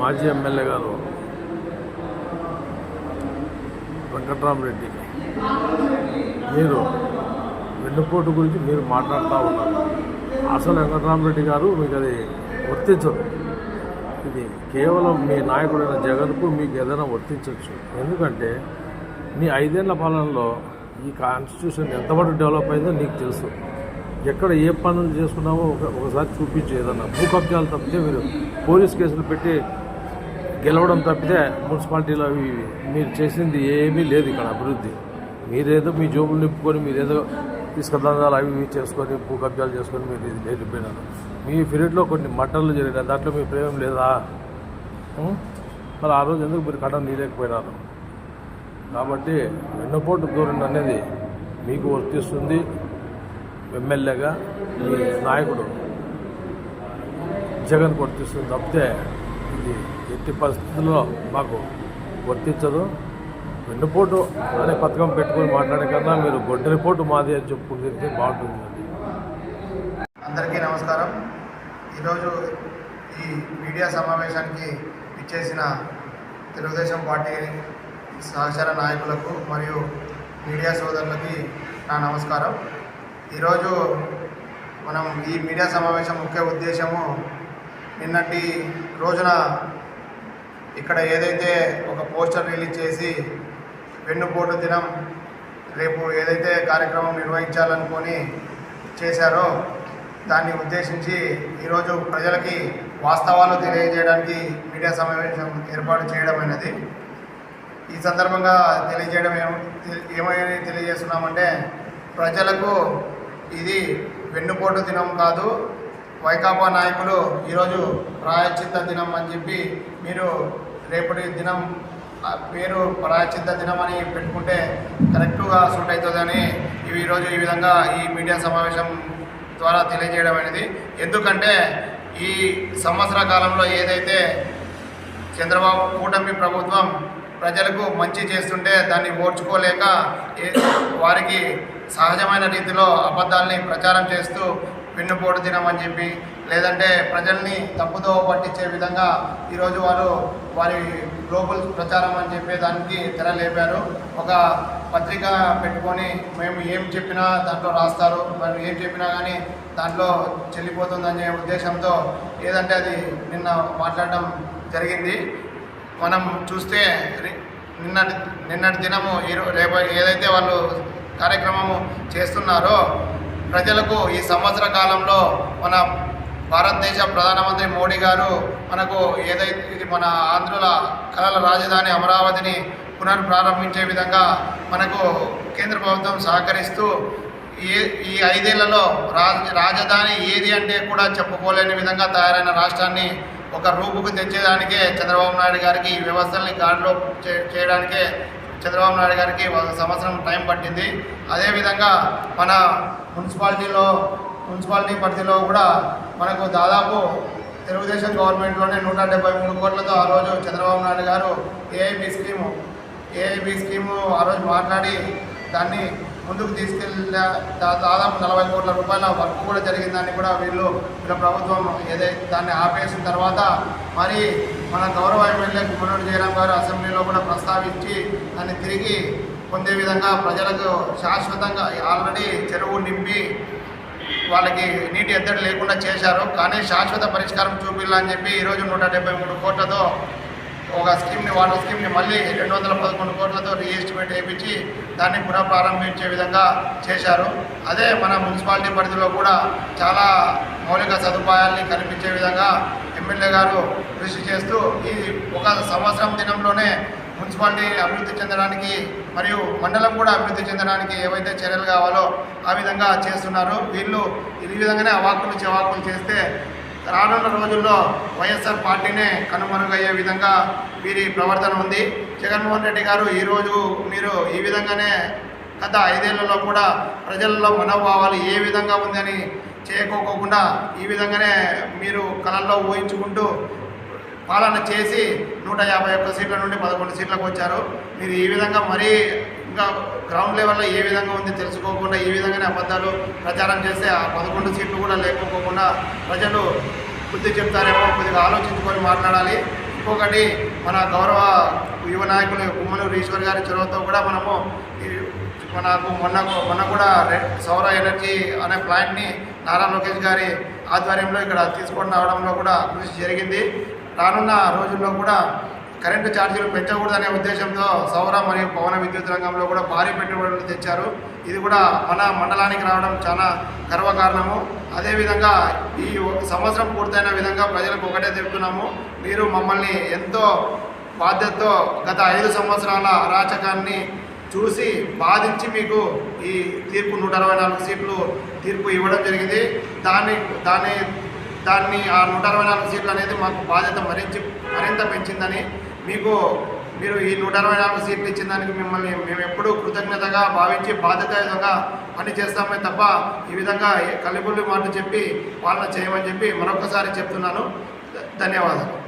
మాజీ ఎమ్మెల్యే గారు వెంకట్రామరెడ్డి. మీరు వెన్నుపోటు గురించి మీరు మాట్లాడుతూ ఉన్నారు. అసలు వెంకట్రామరెడ్డి గారు మీకు అది వర్తించదు. ఇది కేవలం మీ నాయకుడైన జగన్కు మీకు ఏదైనా వర్తించవచ్చు ఎందుకంటే మీ ఐదేళ్ళ పాలనలో ఈ కాన్స్టిట్యూషన్ ఎంతవరకు డెవలప్ అయిందో నీకు తెలుసు. ఎక్కడ ఏ పనులు చేసుకున్నామో ఒక ఒకసారి చూపించు ఏదన్నా. భూ కబ్జాలు తప్పితే మీరు పోలీస్ కేసులు పెట్టి గెలవడం తప్పితే మున్సిపాలిటీలో అవి ఇవి మీరు చేసింది ఏమీ లేదు ఇక్కడ అభివృద్ధి. మీరేదో మీ జోబులు నింపుకొని మీరేదో ఇసుక అవి ఇవి చేసుకొని భూ కబ్జాలు చేసుకొని మీరు ఇది వెళ్ళిపోయినారు మీ పీరియడ్లో కొన్ని మటన్లు జరిగినాయి. దాంట్లో మీ ప్రేమ లేదా? మరి ఆ రోజు ఎందుకు మీరు కటం నీలేకపోయినారు? కాబట్టి వెన్నుపోటు ధోరణి అనేది మీకు వర్తిస్తుంది. ఎమ్మెల్యేగా మీ నాయకుడు జగన్ వర్తిస్తుంది. తప్పితే ఇది ఎట్టి పరిస్థితుల్లో మాకు వర్తించదు. వెన్నుపోటు అనే పథకం పెట్టుకొని మాట్లాడే కన్నా మీరు గొడ్డలిపోటు మాది అని చెప్పుకుంటే బాగుంటుంది అందరికీ నమస్కారం. ఈరోజు ఈ మీడియా సమావేశానికి ఇచ్చేసిన తెలుగుదేశం పార్టీ సహచర నాయకులకు మరియు మీడియా సోదరులకి నా నమస్కారం. ఈరోజు మనం ఈ మీడియా సమావేశం ముఖ్య ఉద్దేశము నిన్నటి రోజున ఇక్కడ ఏదైతే ఒక పోస్టర్ రిలీజ్ చేసి వెన్నుపోటు దినం రేపు ఏదైతే కార్యక్రమం నిర్వహించాలనుకొని చేశారో దాన్ని ఉద్దేశించి ఈరోజు ప్రజలకి వాస్తవాలు తెలియజేయడానికి మీడియా సమావేశం ఏర్పాటు చేయడం అనేది ఈ సందర్భంగా తెలియజేయడం ఏమ ఏమని తెలియజేస్తున్నామంటే ప్రజలకు ఇది వెన్నుపోటు దినం కాదు వైకాపా నాయకులు ఈరోజు ప్రాయశ్చిత్త దినం అని చెప్పి మీరు రేపటి దినం పేరు ప్రాయశ్చిత్త దినం అని పెట్టుకుంటే కరెక్టుగా సూట్ అవుతుందని ఇవి ఈరోజు ఈ విధంగా ఈ మీడియా సమావేశం ద్వారా తెలియజేయడం అనేది. ఎందుకంటే ఈ సంవత్సర కాలంలో ఏదైతే చంద్రబాబు కూటమి ప్రభుత్వం ప్రజలకు మంచి చేస్తుంటే దాన్ని ఓర్చుకోలేక ఏ- వారికి సహజమైన రీతిలో అబద్ధాలని ప్రచారం చేస్తూ వెన్నుపోటు దినం అని చెప్పి లేదంటే ప్రజల్ని తప్పుదో పట్టించే విధంగా ఈరోజు వారు వారి గ్లోబల్ ప్రచారం అని చెప్పే దానికి తెరలేపారు ఒక పత్రిక పెట్టుకొని మేము ఏం చెప్పినా దాంట్లో రాస్తారు. మరి ఏం చెప్పినా కానీ దాంట్లో చెల్లిపోతుందనే ఉద్దేశంతో ఏదంటే అది నిన్న మాట్లాడడం జరిగింది. మనం చూస్తే నిన్నటి నిన్నటి దినము రేపు ఏదైతే వాళ్ళు కార్యక్రమము చేస్తున్నారో ప్రజలకు ఈ సంవత్సర కాలంలో మన భారతదేశ ప్రధానమంత్రి మోడీ గారు మనకు ఏదైతే ఇది మన ఆంధ్రుల కళల రాజధాని అమరావతిని పునర్ప్రారంభించే విధంగా మనకు కేంద్ర ప్రభుత్వం సహకరిస్తూ ఈ ఈ ఐదేళ్ళలో రాజ రాజధాని ఏది అంటే కూడా చెప్పుకోలేని విధంగా తయారైన రాష్ట్రాన్ని ఒక రూపుకు తెచ్చేదానికే చంద్రబాబు నాయుడు గారికి ఈ వ్యవస్థల్ని గాడిలో చే- చేయడానికే చంద్రబాబు నాయుడు గారికి ఒక సంవత్సరం టైం పట్టింది. అదేవిధంగా మన మున్సిపాలిటీలో మున్సిపాలిటీ పరిధిలో కూడా మనకు దాదాపు తెలుగుదేశం గవర్నమెంట్లోనే నూట డెబ్బై మూడు కోట్లతో ఆ రోజు చంద్రబాబు నాయుడు గారు ఏఐబి స్కీము ఏఐబి స్కీము ఆ రోజు మాట్లాడి దాన్ని ముందుకు తీసుకెళ్ళా దాదాపు నలభై కోట్ల రూపాయల వర్క్ కూడా జరిగిందని కూడా వీళ్ళు వీళ్ళ ప్రభుత్వం ఏదైతే దాన్ని ఆపేసిన తర్వాత మరి మన గౌరవ ఎమ్మెల్యే కుమ్మనూరు జయరాం గారు అసెంబ్లీలో కూడా ప్రస్తావించి దాన్ని తిరిగి పొందే విధంగా ప్రజలకు శాశ్వతంగా ఆల్రెడీ చెరువు నింపి వాళ్ళకి నీటి ఎద్దడి లేకుండా చేశారు. కానీ శాశ్వత పరిష్కారం చూపించాలని చెప్పి ఈరోజు నూట డెబ్బై మూడు కోట్లతో ఒక స్కీమ్ని వాటర్ స్కీమ్ని మళ్ళీ రెండు వందల పదకొండు కోట్లతో రీఎస్టిమేట్ వేయించి దాన్ని పునఃప్రారంభించే విధంగా చేశారు. అదే మన మున్సిపాలిటీ పరిధిలో కూడా చాలా మౌలిక సదుపాయాల్ని కల్పించే విధంగా ఎమ్మెల్యే గారు కృషి చేస్తూ ఈ ఒక సంవత్సరం దినంలోనే మున్సిపాలిటీ అభివృద్ధి చెందడానికి మరియు మండలం కూడా అభివృద్ధి చెందడానికి ఏవైతే చర్యలు కావాలో ఆ విధంగా చేస్తున్నారు. వీళ్ళు ఈ విధంగానే అవాకులు చెవాకులు చేస్తే రానున్న రోజుల్లో వైఎస్ఆర్ పార్టీనే కనుమరుగయ్యే విధంగా వీరి ప్రవర్తన ఉంది. జగన్మోహన్ రెడ్డి గారు ఈరోజు మీరు ఈ విధంగానే గత ఐదేళ్ళలో కూడా ప్రజల్లో మనోభావాలు ఏ విధంగా ఉందని చేయకోకుండా ఈ విధంగానే మీరు కళల్లో ఊహించుకుంటూ పాలన చేసి నూట యాభై ఒక్క సీట్ల నుండి పదకొండు సీట్లకు వచ్చారు. మీరు ఈ విధంగా మరీ ఇంకా గ్రౌండ్ లెవెల్లో ఏ విధంగా ఉంది తెలుసుకోకుండా ఈ విధంగానే అబద్ధాలు ప్రచారం చేస్తే ఆ పదకొండు సీట్లు కూడా లేకపోకుండా ప్రజలు బుద్ధి చెప్తారేమో కొద్దిగా ఆలోచించుకొని మాట్లాడాలి. ఇంకొకటి మన గౌరవ యువ నాయకులు కుమ్మనూరు ఈశ్వర్ గారి చొరవతో కూడా మనము మనకు మొన్న మొన్న కూడా సౌర ఎనర్జీ అనే ప్లాంట్ని నారా లోకేష్ గారి ఆధ్వర్యంలో ఇక్కడ తీసుకొని రావడంలో కూడా కృషి జరిగింది. రానున్న రోజుల్లో కూడా కరెంటు ఛార్జీలు పెంచకూడదనే ఉద్దేశంతో సౌర మరియు పవన విద్యుత్ రంగంలో కూడా భారీ పెట్టుబడులు తెచ్చారు. ఇది కూడా మన మండలానికి రావడం చాలా గర్వకారణము. అదేవిధంగా ఈ సంవత్సరం పూర్తయిన విధంగా ప్రజలకు ఒకటే చెప్తున్నాము. మీరు మమ్మల్ని ఎంతో బాధ్యతతో గత ఐదు సంవత్సరాల అరాచకాన్ని చూసి బాధించి మీకు ఈ తీర్పు నూట అరవై నాలుగు సీట్లు తీర్పు ఇవ్వడం జరిగింది. దాన్ని దాన్ని దాన్ని ఆ నూట అరవై నాలుగు సీట్లు అనేది మాకు బాధ్యత మరించి మరింత పెంచిందని మీకు మీరు ఈ నూట అరవై నాలుగు సీట్లు ఇచ్చిన దానికి మిమ్మల్ని మేము ఎప్పుడూ కృతజ్ఞతగా భావించి బాధ్యతగా పని చేస్తామే తప్ప ఈ విధంగా కలిబుల్లి మాట చెప్పి వాళ్ళని చేయమని చెప్పి మరొకసారి చెప్తున్నాను. ధన్యవాదాలు.